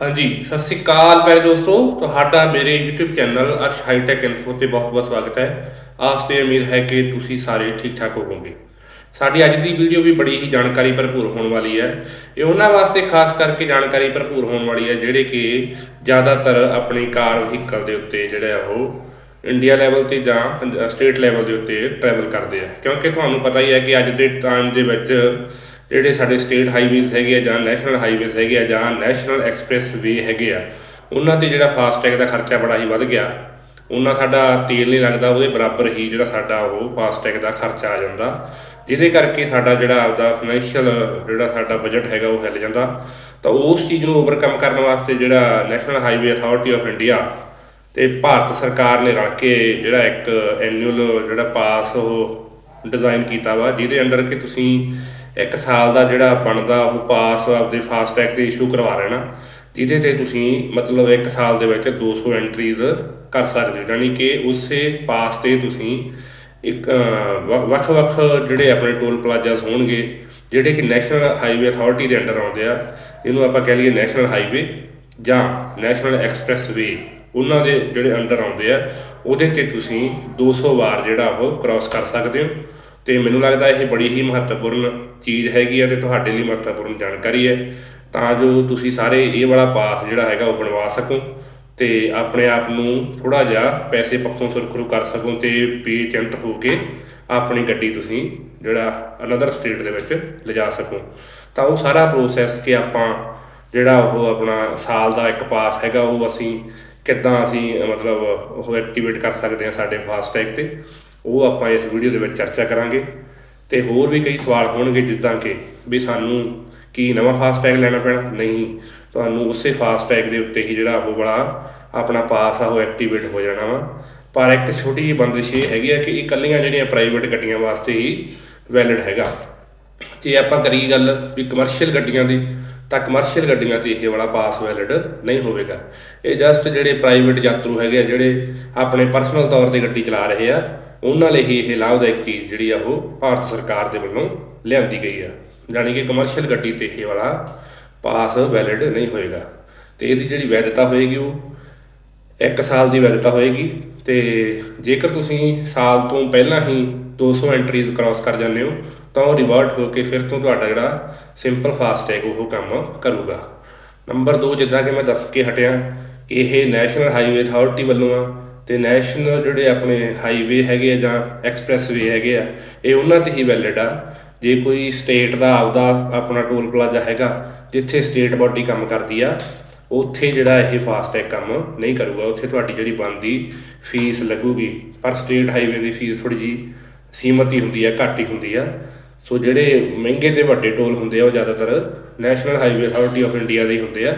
ਹਾਂਜੀ, ਸਤਿ ਸ੍ਰੀ ਅਕਾਲ ਪਿਆਰੇ ਦੋਸਤੋ। ਤੁਹਾਡਾ ਮੇਰੇ YouTube channel Arsh hitech info ਤੇ ਬਹੁਤ-ਬਹੁਤ ਸਵਾਗਤ ਹੈ। ਆਸ ਤੇ ਉਮੀਦ ਹੈ ਕਿ ਤੁਸੀਂ ਸਾਰੇ ਠੀਕ-ਠਾਕ ਹੋਵੋਗੇ। ਸਾਡੀ ਅੱਜ ਦੀ ਵੀਡੀਓ ਵੀ ਬੜੀ ਹੀ ਜਾਣਕਾਰੀ ਭਰਪੂਰ ਹੋਣ ਵਾਲੀ ਹੈ। ਇਹ ਉਹਨਾਂ ਵਾਸਤੇ ਖਾਸ ਕਰਕੇ ਜਾਣਕਾਰੀ ਭਰਪੂਰ ਹੋਣ ਵਾਲੀ ਹੈ, ਜਿਹੜੇ ਕਿ ਜ਼ਿਆਦਾਤਰ ਆਪਣੀ ਕਾਰ ਵਹੀਕਲ ਦੇ ਉੱਤੇ ਜਿਹੜਾ ਉਹ ਇੰਡੀਆ ਲੈਵਲ ਤੇ ਜਾਂ ਸਟੇਟ ਲੈਵਲ ਦੇ ਉੱਤੇ ਟਰੈਵਲ ਕਰਦੇ ਆ। ਕਿਉਂਕਿ ਤੁਹਾਨੂੰ ਪਤਾ ਹੀ ਹੈ ਕਿ ਅੱਜ ਦੇ ਟਾਈਮ ਦੇ ਵਿੱਚ ਜਿਹੜੇ ਸਾਡੇ ਸਟੇਟ ਹਾਈਵੇਜ਼ ਹੈਗੇ ਆ ਜਾਂ ਨੈਸ਼ਨਲ ਹਾਈਵੇਜ਼ ਹੈਗੇ ਆ ਜਾਂ ਨੈਸ਼ਨਲ ਐਕਸਪ੍ਰੈਸ ਵੇ ਹੈਗੇ ਆ, ਉਹਨਾਂ ਤੇ ਜਿਹੜਾ ਫਾਸਟੈਗ ਦਾ ਖਰਚਾ ਬੜਾ ਹੀ ਵੱਧ ਗਿਆ। ਉਹਨਾਂ ਸਾਡਾ ਤੇਲ ਨਹੀਂ ਲੱਗਦਾ, ਉਹਦੇ ਬਰਾਬਰ ਹੀ ਜਿਹੜਾ ਸਾਡਾ ਉਹ ਫਾਸਟੈਗ ਦਾ ਖਰਚਾ ਆ ਜਾਂਦਾ। ਜਿਹਦੇ ਕਰਕੇ ਸਾਡਾ ਜਿਹੜਾ ਆਪਦਾ ਫਾਈਨੈਂਸ਼ੀਅਲ ਜਿਹੜਾ ਸਾਡਾ ਬਜਟ ਹੈਗਾ ਉਹ ਹਿੱਲ ਜਾਂਦਾ। ਤਾਂ ਉਸ ਚੀਜ਼ ਨੂੰ ਓਵਰਕਮ ਕਰਨ ਵਾਸਤੇ ਜਿਹੜਾ national highway authority of India ਤੇ ਭਾਰਤ ਸਰਕਾਰ ਨੇ ਰਲ ਕੇ ਜਿਹੜਾ ਇੱਕ ਐਨੂਅਲ ਜਿਹੜਾ ਪਾਸ ਉਹ ਡਿਜ਼ਾਈਨ ਕੀਤਾ ਵਾ, ਜਿਹਦੇ ਅੰਡਰ ਕਿ ਤੁਸੀਂ ਇੱਕ ਸਾਲ ਦਾ ਜਿਹੜਾ ਬਣਦਾ, ਉਹ ਪਾਸ ਆਪਦੇ ਫਾਸਟੈਗ ਤੇ ਇਸ਼ੂ ਕਰਵਾ ਲੈਣਾ, ਜਿਹਦੇ ਤੇ ਤੁਸੀਂ ਮਤਲਬ ਇੱਕ ਸਾਲ ਦੇ ਵਿੱਚ 200 ਐਂਟਰੀਜ਼ ਕਰ ਸਕਦੇ ਹੋ। ਯਾਨੀ ਕਿ ਉਸੇ ਪਾਸ ਤੇ ਤੁਸੀਂ ਇੱਕ ਵ- ਵੱਖ-ਵੱਖ ਜਿਹੜੇ ਆਪਣੇ ਟੋਲ ਪਲਾਜ਼ਾਸ ਹੋਣਗੇ, ਜਿਹੜੇ ਕਿ ਨੈਸ਼ਨਲ ਹਾਈਵੇ ਅਥਾਰਟੀ ਦੇ ਅੰਡਰ ਆਉਂਦੇ ਆ, ਇਹਨੂੰ ਆਪਾਂ ਕਹਿ ਲਈਏ ਨੈਸ਼ਨਲ ਹਾਈਵੇ ਜਾਂ ਨੈਸ਼ਨਲ ਐਕਸਪ੍ਰੈਸ ਵੇ ਉਹਨਾਂ ਦੇ ਜਿਹੜੇ ਅੰਡਰ ਆਉਂਦੇ ਆ, ਉਹਦੇ ਤੇ ਤੁਸੀਂ 200 ਵਾਰ ਜਿਹੜਾ ਉਹ ਕ੍ਰਾਸ ਕਰ ਸਕਦੇ ਹੋ। ਤੇ ਮੈਨੂੰ ਲੱਗਦਾ ਇਹ ਬੜੀ ਹੀ ਮਹੱਤਵਪੂਰਨ ਚੀਜ਼ ਹੈਗੀ ਆ ਤੇ ਤੁਹਾਡੇ ਲਈ ਮਹੱਤਵਪੂਰਨ ਜਾਣਕਾਰੀ ਹੈ। ਤਾਂ ਜੋ ਤੁਸੀਂ ਸਾਰੇ ਇਹ ਵਾਲਾ ਪਾਸ ਜਿਹੜਾ ਹੈਗਾ ਉਹ ਬਣਵਾ ਸਕੋ ਤੇ ਆਪਣੇ ਆਪ ਨੂੰ ਥੋੜਾ ਜਿਹਾ ਪੈਸੇ ਪੱਖੋਂ ਸੁਰਖਰੂ ਕਰ ਸਕੋ ਤੇ ਬੇਚਿੰਤ ਹੋ ਕੇ ਆਪਣੀ ਗੱਡੀ ਤੁਸੀਂ ਜਿਹੜਾ ਅਨਦਰ ਸਟੇਟ ਦੇ ਵਿੱਚ ਲਿਜਾ ਸਕੋ। ਤਾਂ ਉਹ ਸਾਰਾ ਪ੍ਰੋਸੈਸ ਕਿ ਆਪਾਂ ਜਿਹੜਾ ਉਹ ਆਪਣਾ ਸਾਲ ਦਾ ਇੱਕ ਪਾਸ ਹੈਗਾ, ਉਹ ਅਸੀਂ ਕਿੱਦਾਂ ਅਸੀਂ ਮਤਲਬ ਉਹ ਐਕਟੀਵੇਟ ਕਰ ਸਕਦੇ ਹਾਂ ਸਾਡੇ ਫਾਸਟੈਗ ਤੇ। ਉਹ ਆਪਾਂ ਇਸ ਵੀਡੀਓ ਦੇ ਵਿੱਚ ਚਰਚਾ ਕਰਾਂਗੇ ਤੇ ਹੋਰ ਵੀ ਕਈ ਸਵਾਲ ਹੋਣਗੇ ਜਿੱਦਾਂ ਕਿ ਵੀ ਸਾਨੂੰ ਕੀ ਨਵਾਂ ਫਾਸਟੈਗ ਲੈਣਾ ਪੈਣਾ? ਨਹੀਂ। ਤੁਹਾਨੂੰ ਉਸੇ ਫਾਸਟੈਗ ਦੇ ਉੱਤੇ ਹੀ ਜਿਹੜਾ ਉਹ ਵਾਲਾ ਆਪਣਾ ਪਾਸ ਆ, ਉਹ ਐਕਟੀਵੇਟ ਹੋ ਜਾਣਾ ਵਾ। ਪਰ ਇੱਕ ਛੋਟੀ ਜਿਹੀ ਬੰਦਿਸ਼ ਇਹ ਹੈਗੀ ਆ ਕਿ ਇਹ ਇਕੱਲੀਆਂ ਜਿਹੜੀਆਂ ਪ੍ਰਾਈਵੇਟ ਗੱਡੀਆਂ ਵਾਸਤੇ ਹੀ ਵੈਲਿਡ ਹੈਗਾ। ਜੇ ਆਪਾਂ ਕਰੀ ਗੱਲ ਵੀ ਕਮਰਸ਼ੀਅਲ ਗੱਡੀਆਂ ਦੀ, ਤਾਂ ਕਮਰਸ਼ੀਅਲ ਗੱਡੀਆਂ ਤੇ ਇਹ ਵਾਲਾ ਪਾਸ ਵੈਲਿਡ ਨਹੀਂ ਹੋਵੇਗਾ। ਇਹ ਜਸਟ ਜਿਹੜੇ ਪ੍ਰਾਈਵੇਟ ਯਾਤਰੂ ਹੈਗੇ ਆ, ਜਿਹੜੇ ਆਪਣੇ ਪਰਸਨਲ ਤੌਰ ਤੇ ਗੱਡੀ ਚਲਾ ਰਹੇ ਆ ਉਹਨਾਂ ਲਈ ਹੀ ਇਹ ਲਾਭਦਾਇਕ ਚੀਜ਼ ਜਿਹੜੀ ਆ ਉਹ ਭਾਰਤ ਸਰਕਾਰ ਦੇ ਵੱਲੋਂ ਲਿਆਂਦੀ ਗਈ ਆ। ਯਾਨੀ ਕਿ ਕਮਰਸ਼ੀਅਲ ਗੱਡੀ ਤੇ ਇਹ ਵਾਲਾ ਪਾਸ ਵੈਲਿਡ ਨਹੀਂ ਹੋਏਗਾ। ਤੇ ਇਹਦੀ ਜਿਹੜੀ ਵੈਧਤਾ ਹੋਏਗੀ ਉਹ ਇੱਕ ਸਾਲ ਦੀ ਵੈਧਤਾ ਹੋਏਗੀ। ਤੇ ਜੇਕਰ ਤੁਸੀਂ ਸਾਲ ਤੋਂ ਪਹਿਲਾਂ ਹੀ 200 ਐਂਟਰੀਜ਼ ਕ੍ਰਾਸ ਕਰ ਜਾਂਦੇ ਹੋ, ਤਾਂ ਉਹ ਰਿਵਰਟ ਹੋ ਕੇ ਫਿਰ ਤੋਂ ਤੁਹਾਡਾ ਜਿਹੜਾ ਸਿੰਪਲ ਫਾਸਟੈਗ ਉਹ ਕੰਮ ਕਰੂਗਾ। ਨੰਬਰ 2 ਜਿੱਦਾਂ ਕਿ ਮੈਂ ਦੱਸ ਕੇ ਹਟਿਆ ਕਿ ਇਹ ਨੈਸ਼ਨਲ ਹਾਈਵੇ ਅਥਾਰਟੀ ਵੱਲੋਂ ਆ। ਤੇ ਨੈਸ਼ਨਲ ਜਿਹੜੇ ਆਪਣੇ ਹਾਈਵੇ ਹੈਗੇ ਆ ਜਾਂ ਐਕਸਪ੍ਰੈਸਵੇ ਹੈਗੇ ਆ, ਇਹ ਉਹਨਾਂ ਤੇ ਹੀ ਵੈਲਿਡ ਆ। ਜੇ ਕੋਈ ਸਟੇਟ ਦਾ ਆਪਦਾ ਆਪਣਾ ਟੋਲ ਪਲਾਜ਼ਾ ਹੈਗਾ, ਜਿੱਥੇ ਸਟੇਟ ਬਾਡੀ ਕੰਮ ਕਰਦੀ ਆ, ਉੱਥੇ ਜਿਹੜਾ ਇਹ ਫਾਸਟੈਗ ਕੰਮ ਨਹੀਂ ਕਰੂਗਾ, ਉੱਥੇ ਤੁਹਾਡੀ ਜਿਹੜੀ ਬਣਦੀ ਫੀਸ ਲੱਗੂਗੀ। ਪਰ ਸਟੇਟ ਹਾਈਵੇ ਦੀ ਫੀਸ ਥੋੜੀ ਜੀ ਸੀਮਤ ਹੀ ਹੁੰਦੀ ਆ, ਘੱਟ ਹੀ ਹੁੰਦੀ ਆ। ਸੋ ਜਿਹੜੇ ਮਹਿੰਗੇ ਤੇ ਵੱਡੇ ਟੋਲ ਹੁੰਦੇ ਆ, ਉਹ ਜ਼ਿਆਦਾਤਰ national highway authority of India ਦੇ ਹੀ ਹੁੰਦੇ ਆ।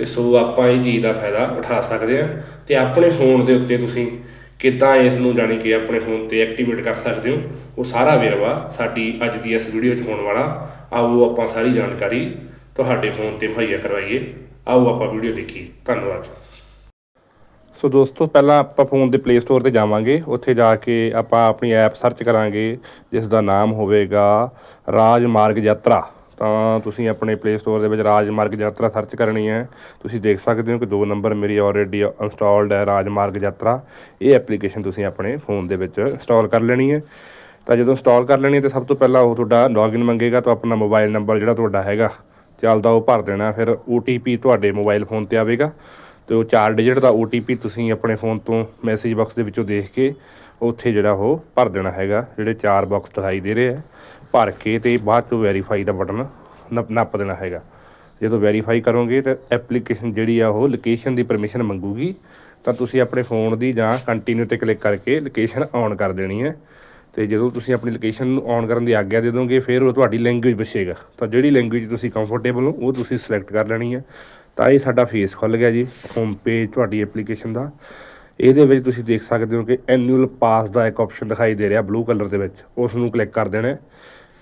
ਤੇ ਸੋ ਆਪਾਂ ਇਹ ਚੀਜ਼ ਦਾ ਫਾਇਦਾ ਉਠਾ ਸਕਦੇ ਆ ਤੇ ਆਪਣੇ ਫੋਨ ਦੇ ਉੱਤੇ ਤੁਸੀਂ ਕਿੱਦਾਂ ਇਸ ਨੂੰ ਜਾਣੀ ਕਿ ਆਪਣੇ ਫੋਨ ਤੇ ਐਕਟੀਵੇਟ ਕਰ ਸਕਦੇ ਹੋ, ਉਹ ਸਾਰਾ ਵੇਰਵਾ ਸਾਡੀ ਅੱਜ ਦੀ ਇਸ ਵੀਡੀਓ 'ਚ ਹੋਣ ਵਾਲਾ। ਆਓ ਆਪਾਂ ਸਾਰੀ ਜਾਣਕਾਰੀ ਤੁਹਾਡੇ ਫੋਨ ਤੇ ਮੁਹੱਈਆ ਕਰਵਾਈਏ। ਆਓ ਆਪਾਂ ਵੀਡੀਓ ਦੇਖੀਏ। ਧੰਨਵਾਦ। ਸੋ ਦੋਸਤੋ, ਪਹਿਲਾਂ ਆਪਾਂ ਫੋਨ ਦੇ ਪਲੇ ਸਟੋਰ ਤੇ ਜਾਵਾਂਗੇ। ਉੱਥੇ ਜਾ ਕੇ ਆਪਾਂ ਆਪਣੀ ਐਪ ਸਰਚ ਕਰਾਂਗੇ ਜਿਸ ਦਾ ਨਾਮ ਹੋਵੇਗਾ ਰਾਜ ਮਾਰਗ ਯਾਤਰਾ। ਤਾਂ ਤੁਸੀਂ ਆਪਣੇ ਪਲੇ ਸਟੋਰ ਦੇ ਵਿੱਚ ਰਾਜਮਾਰਗ ਯਾਤਰਾ ਸਰਚ ਕਰਨੀ ਹੈ। ਤੁਸੀਂ ਦੇਖ ਸਕਦੇ ਹੋ ਕਿ ਦੋ ਨੰਬਰ ਮੇਰੀ ਆਲਰੇਡੀ ਇੰਸਟਾਲਡ ਹੈ ਰਾਜਮਾਰਗ ਯਾਤਰਾ। ਇਹ ਐਪਲੀਕੇਸ਼ਨ ਤੁਸੀਂ ਆਪਣੇ ਫੋਨ ਦੇ ਵਿੱਚ ਇੰਸਟਾਲ ਕਰ ਲੈਣੀ ਹੈ। ਤਾਂ ਜਦੋਂ ਇੰਸਟਾਲ ਕਰ ਲੈਣੀ ਹੈ ਤਾਂ ਸਭ ਤੋਂ ਪਹਿਲਾਂ ਉਹ ਤੁਹਾਡਾ ਲੌਗਇਨ ਮੰਗੇਗਾ ਤਾਂ ਆਪਣਾ ਮੋਬਾਈਲ ਨੰਬਰ ਜਿਹੜਾ ਤੁਹਾਡਾ ਹੈਗਾ, ਚੱਲਦਾ ਉਹ ਭਰ ਦੇਣਾ। ਫਿਰ OTP ਤੁਹਾਡੇ ਮੋਬਾਈਲ ਫੋਨ ਤੇ ਆਵੇਗਾ ਤੇ ਉਹ 4 ਡਿਜਿਟ ਦਾ OTP ਤੁਸੀਂ ਆਪਣੇ ਫੋਨ ਤੋਂ ਮੈਸੇਜ ਬਾਕਸ ਦੇ ਵਿੱਚੋਂ ਦੇਖ ਕੇ ਉੱਥੇ ਜਿਹੜਾ ਉਹ ਭਰ ਦੇਣਾ ਹੈਗਾ, ਜਿਹੜੇ ਚਾਰ ਬਾਕਸ ਦਿਖਾਈ ਦੇ ਰਹੇ ਆ। ਭਰ ਕੇ ਤੇ ਬਾਅਦ ਚੋਂ ਵੈਰੀਫਾਈ ਦਾ ਬਟਨ ਨੱਪ ਨੱਪ ਦੇਣਾ ਹੈਗਾ। ਜਦੋਂ ਵੈਰੀਫਾਈ ਕਰੋਗੇ ਤਾਂ ਐਪਲੀਕੇਸ਼ਨ ਜਿਹੜੀ ਆ ਉਹ ਲੋਕੇਸ਼ਨ ਦੀ ਪਰਮਿਸ਼ਨ ਮੰਗੂਗੀ, ਤਾਂ ਤੁਸੀਂ ਆਪਣੇ ਫੋਨ ਦੀ ਜਾਂ ਕੰਟੀਨਿਊ ਤੇ ਕਲਿੱਕ ਕਰਕੇ ਲੋਕੇਸ਼ਨ ਔਨ ਕਰ ਦੇਣੀ ਹੈ। ਤੇ ਜਦੋਂ ਤੁਸੀਂ ਆਪਣੀ ਲੋਕੇਸ਼ਨ ਨੂੰ ਔਨ ਕਰਨ ਦੀ ਆਗਿਆ ਦੇ ਦੋਗੇ, ਫਿਰ ਉਹ ਤੁਹਾਡੀ ਲੈਂਗੁਏਜ ਪੁੱਛੇਗਾ। ਤਾਂ ਜਿਹੜੀ ਲੈਂਗੁਏਜ ਤੁਸੀਂ ਕੰਫਰਟੇਬਲ ਹੋ, ਉਹ ਤੁਸੀਂ ਸਿਲੈਕਟ ਕਰ ਲੈਣੀ ਹੈ। ਤਾਂ ਇਹ ਸਾਡਾ ਫੇਸ ਖੁੱਲ ਗਿਆ ਜੀ ਹੋਮ ਪੇਜ ਤੁਹਾਡੀ ਐਪਲੀਕੇਸ਼ਨ ਦਾ। ਇਹਦੇ ਵਿੱਚ ਤੁਸੀਂ ਦੇਖ ਸਕਦੇ ਹੋ ਕਿ ਐਨੂਅਲ ਪਾਸ ਦਾ ਇੱਕ ਆਪਸ਼ਨ ਦਿਖਾਈ ਦੇ ਰਿਹਾ ਬਲੂ ਕਲਰ ਦੇ ਵਿੱਚ। ਉਸ ਨੂੰ ਕਲਿੱਕ ਕਰ ਦੇਣਾ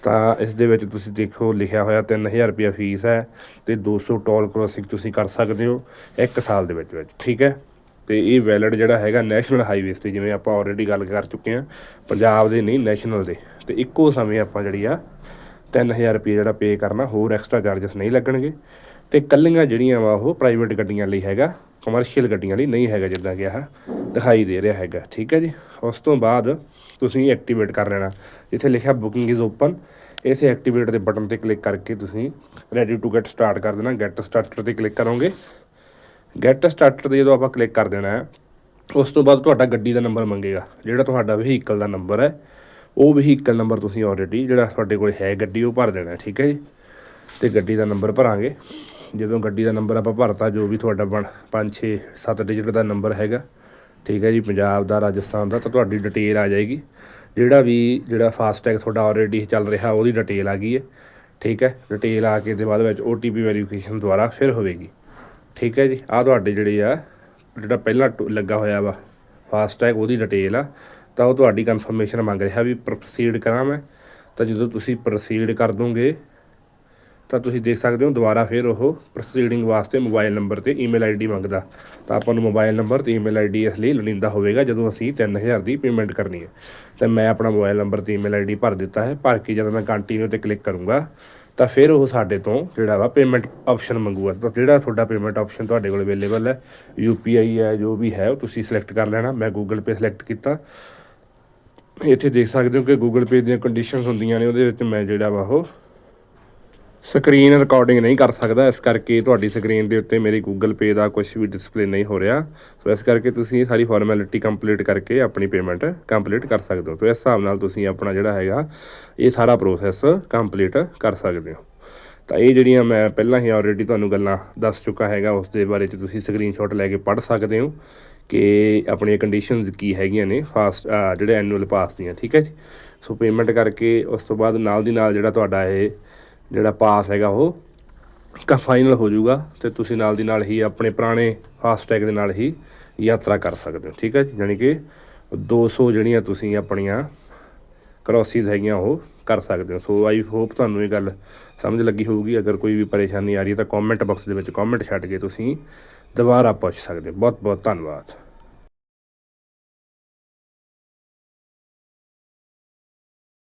ਤਾਂ ਇਸ ਦੇ ਵਿੱਚ ਤੁਸੀਂ ਦੇਖੋ, ਲਿਖਿਆ ਹੋਇਆ 3000 ਰੁਪਿਆ ਫੀਸ ਹੈ ਤੇ 200 ਟੋਲ ਕ੍ਰੋਸਿੰਗ ਤੁਸੀਂ ਕਰ ਸਕਦੇ ਹੋ ਇੱਕ ਸਾਲ ਦੇ ਵਿੱਚ ਵਿੱਚ, ਠੀਕ ਹੈ? ਤੇ ਇਹ ਵੈਲਿਡ ਜਿਹੜਾ ਹੈਗਾ ਨੈਸ਼ਨਲ ਹਾਈਵੇਜ਼ ਤੇ, ਜਿਵੇਂ ਆਪਾਂ ਆਲਰੇਡੀ ਗੱਲ ਕਰ ਚੁੱਕੇ ਹਾਂ, ਪੰਜਾਬ ਦੇ ਨਹੀਂ ਨੈਸ਼ਨਲ ਦੇ। ਤੇ ਇੱਕੋ ਸਮੇਂ ਆਪਾਂ ਜਿਹੜੀ ਆ 3000 ਰੁਪਏ ਜਿਹੜਾ ਪੇ ਕਰਨਾ, ਹੋਰ ਐਕਸਟਰਾ ਚਾਰजेस ਨਹੀਂ ਲੱਗਣਗੇ। ਤੇ ਕੱਲੀਆਂ ਜਿਹੜੀਆਂ ਵਾ ਉਹ ਪ੍ਰਾਈਵੇਟ ਗੱਡੀਆਂ ਲਈ ਹੈਗਾ। ਕਮਰਸ਼ੀਅਲ ਗੱਡੀਆਂ ਲਈ ਨਹੀਂ ਹੈਗਾ ਜਿੱਦਾਂ ਕਿ ਆਹ ਦਿਖਾਈ ਦੇ ਰਿਹਾ ਹੈਗਾ, ਠੀਕ ਹੈ ਜੀ? ਉਸ ਤੋਂ ਬਾਅਦ ਤੁਸੀਂ ਐਕਟੀਵੇਟ ਕਰ ਲੈਣਾ। ਜਿੱਥੇ ਲਿਖਿਆ ਬੁਕਿੰਗ ਇਜ਼ ਓਪਨ ਇਸੇ ਐਕਟੀਵੇਟ ਦੇ ਬਟਨ ਤੇ ਕਲਿੱਕ ਕਰਕੇ ਤੁਸੀਂ ਰੈਡੀ ਟੂ ਗੈਟ ਸਟਾਰਟ ਕਰ ਦੇਣਾ। ਗੈਟ ਸਟਾਰਟਰ ਤੇ ਕਲਿੱਕ ਕਰੋਗੇ। ਗੈਟ ਸਟਾਰਟਰ ਤੇ ਜਦੋਂ ਆਪਾਂ ਕਲਿੱਕ ਕਰ ਦੇਣਾ ਹੈ, ਉਸ ਤੋਂ ਬਾਅਦ ਤੁਹਾਡਾ ਗੱਡੀ ਦਾ ਨੰਬਰ ਮੰਗੇਗਾ, ਜਿਹੜਾ ਤੁਹਾਡਾ ਵਹੀਕਲ ਦਾ ਨੰਬਰ ਹੈ। ਉਹ ਵਹੀਕਲ ਨੰਬਰ ਤੁਸੀਂ ਆਲਰੇਡੀ ਜਿਹੜਾ ਤੁਹਾਡੇ ਕੋਲ ਹੈ, ਗੱਡੀ ਉਹ ਭਰ ਦੇਣਾ ਠੀਕ ਹੈ ਜੀ? ਤੇ ਗੱਡੀ ਦਾ ਨੰਬਰ ਭਰਾਂਗੇ। ਜਦੋਂ ਗੱਡੀ ਦਾ ਨੰਬਰ ਆਪਾਂ ਭਰਤਾ, ਜੋ ਵੀ ਤੁਹਾਡਾ ਬਣ 5 6 7 ਡਿਜਿਟ ਦਾ ਨੰਬਰ ਹੈਗਾ। ਠੀਕ ਹੈ ਜੀ, ਪੰਜਾਬ ਦਾ, ਰਾਜਸਥਾਨ ਦਾ, ਤਾਂ ਤੁਹਾਡੀ ਡਿਟੇਲ ਆ ਜਾਏਗੀ। ਜਿਹੜਾ ਵੀ, ਜਿਹੜਾ ਫਾਸਟੈਗ ਤੁਹਾਡਾ ਆਲਰੇਡੀ ਚੱਲ ਰਿਹਾ, ਉਹਦੀ ਡਿਟੇਲ ਆ ਗਈ ਹੈ। ਠੀਕ ਹੈ ਡਿਟੇਲ ਆ ਕੇ ਦੇ ਬਾਅਦ ਵਿੱਚ OTP ਵੈਰੀਫਿਕੇਸ਼ਨ ਦੁਆਰਾ ਫਿਰ ਹੋਵੇਗੀ। ਠੀਕ ਹੈ ਜੀ ਆ ਤੁਹਾਡੇ ਜਿਹੜੇ ਆ, ਜਿਹੜਾ ਪਹਿਲਾਂ ਟੋ- ਲੱਗਾ ਹੋਇਆ ਵਾ ਫਾਸਟੈਗ ਉਹਦੀ ਡਿਟੇਲ ਆ। ਤਾਂ ਉਹ ਤੁਹਾਡੀ ਕਨਫਰਮੇਸ਼ਨ ਮੰਗ ਰਿਹਾ ਵੀ ਪ੍ਰੋਸੀਡ ਕਰਾਂ ਮੈਂ। ਤਾਂ ਜਦੋਂ ਤੁਸੀਂ ਪ੍ਰੋਸੀਡ ਕਰ ਦੋਗੇ ਤਾਂ ਤੁਸੀਂ ਦੇਖ ਸਕਦੇ ਹੋ ਦੁਬਾਰਾ ਫਿਰ ਉਹ ਪ੍ਰੋਸੀਡਿੰਗ ਵਾਸਤੇ ਮੋਬਾਈਲ ਨੰਬਰ ਤੇ ਈਮੇਲ ਆਈਡੀ ਮੰਗਦਾ। ਤਾਂ ਆਪਾਂ ਨੂੰ ਮੋਬਾਈਲ ਨੰਬਰ ਤੇ ਈਮੇਲ ਆਈਡੀ ਇਸ ਲਈ ਲੋੜੀਂਦਾ ਹੋਵੇਗਾ ਜਦੋਂ ਅਸੀਂ 3000 ਦੀ ਪੇਮੈਂਟ ਕਰਨੀ ਹੈ। ਤਾਂ ਮੈਂ ਆਪਣਾ ਮੋਬਾਈਲ ਨੰਬਰ ਤੇ ਈਮੇਲ ਆਈਡੀ ਭਰ ਦਿੱਤਾ ਹੈ। ਭਰ ਕੇ ਜਦੋਂ ਮੈਂ ਕੰਟੀਨਿਊ ਤੇ ਕਲਿੱਕ ਕਰੂੰਗਾ, ਤਾਂ ਫਿਰ ਉਹ ਸਾਡੇ ਤੋਂ ਜਿਹੜਾ ਵਾ ਪੇਮੈਂਟ ਆਪਸ਼ਨ ਮੰਗੂਗਾ। ਤਾਂ ਜਿਹੜਾ ਤੁਹਾਡਾ ਪੇਮੈਂਟ ਆਪਸ਼ਨ ਤੁਹਾਡੇ ਕੋਲ ਅਵੇਲੇਬਲ ਹੈ ਯੂਪੀਆਈ ਹੈ, ਜੋ ਵੀ ਹੈ, ਉਹ ਤੁਸੀਂ ਸਿਲੈਕਟ ਕਰ ਲੈਣਾ। ਮੈਂ ਗੂਗਲ ਪੇ ਸਿਲੈਕਟ ਕੀਤਾ। ਇੱਥੇ ਦੇਖ ਸਕਦੇ ਹੋ ਕਿ ਗੂਗਲ ਪੇ ਦੀਆਂ ਕੰਡੀਸ਼ਨਸ ਹੁੰਦੀਆਂ ਨੇ, ਉਹਦੇ ਵਿੱਚ ਮੈਂ ਜਿਹੜਾ ਵਾ ਉਹ ਸਕਰੀਨ ਰਿਕਾਰਡਿੰਗ ਨਹੀਂ ਕਰ ਸਕਦਾ, ਇਸ ਕਰਕੇ ਤੁਹਾਡੀ ਸਕਰੀਨ ਦੇ ਉੱਤੇ ਮੇਰੇ ਗੂਗਲ ਪੇ ਦਾ ਕੁਝ ਵੀ ਡਿਸਪਲੇ ਨਹੀਂ ਹੋ ਰਿਹਾ। ਸੋ ਇਸ ਕਰਕੇ ਤੁਸੀਂ ਇਹ ਸਾਰੀ ਫਾਰਮੈਲਿਟੀ ਕੰਪਲੀਟ ਕਰਕੇ ਆਪਣੀ ਪੇਮੈਂਟ ਕੰਪਲੀਟ ਕਰ ਸਕਦੇ ਹੋ। ਸੋ ਇਸ ਹਿਸਾਬ ਨਾਲ ਤੁਸੀਂ ਆਪਣਾ ਜਿਹੜਾ ਹੈਗਾ, ਇਹ ਸਾਰਾ ਪ੍ਰੋਸੈਸ ਕੰਪਲੀਟ ਕਰ ਸਕਦੇ ਹੋ। ਤਾਂ ਇਹ ਜਿਹੜੀਆਂ ਮੈਂ ਪਹਿਲਾਂ ਹੀ ਆਲਰੇਡੀ ਤੁਹਾਨੂੰ ਗੱਲਾਂ ਦੱਸ ਚੁੱਕਾ ਹੈਗਾ ਉਸ ਦੇ ਬਾਰੇ ਚ ਤੁਸੀਂ ਸਕਰੀਨਸ਼ਾਟ ਲੈ ਕੇ ਪੜ੍ਹ ਸਕਦੇ ਹੋ ਕਿ ਆਪਣੀਆਂ ਕੰਡੀਸ਼ਨਸ ਕੀ ਹੈਗੀਆਂ ਨੇ ਫਾਸਟ ਜਿਹੜੇ ਐਨੂਅਲ ਪਾਸ ਦੀਆਂ, ਠੀਕ ਹੈ ਜੀ? ਸੋ ਪੇਮੈਂਟ ਕਰਕੇ ਉਸ ਤੋਂ ਬਾਅਦ ਨਾਲ ਦੀ ਨਾਲ ਜਿਹੜਾ ਤੁਹਾਡਾ ਇਹ ਜਿਹੜਾ ਪਾਸ ਹੈਗਾ ਉਹ ਕਾ ਫਾਈਨਲ ਹੋ ਜਾਊਗਾ ਤੇ ਤੁਸੀਂ ਨਾਲ ਦੀ ਨਾਲ ਹੀ ਆਪਣੇ ਪੁਰਾਣੇ ਫਾਸਟੈਗ ਦੇ ਨਾਲ ਹੀ ਯਾਤਰਾ ਕਰ ਸਕਦੇ ਹੋ, ਠੀਕ ਹੈ ਜੀ? ਯਾਨੀ ਕਿ 200 ਜਿਹੜੀਆਂ ਤੁਸੀਂ ਆਪਣੀਆਂ ਕਰੋਸਿਸ ਹੈਗੀਆਂ ਉਹ ਕਰ ਸਕਦੇ ਹੋ। ਸੋ ਆਈ ਹੋਪ ਤੁਹਾਨੂੰ ਇਹ ਗੱਲ ਸਮਝ ਲੱਗੀ ਹੋਊਗੀ। ਅਗਰ ਕੋਈ ਵੀ ਪਰੇਸ਼ਾਨੀ ਆ ਰਹੀ ਹੈ ਤਾਂ ਕਮੈਂਟ ਬਾਕਸ ਦੇ ਵਿੱਚ ਕਮੈਂਟ ਛੱਡ ਕੇ ਤੁਸੀਂ ਦੁਬਾਰਾ ਪੁੱਛ ਸਕਦੇ ਹੋ। ਬਹੁਤ ਬਹੁਤ ਧੰਨਵਾਦ।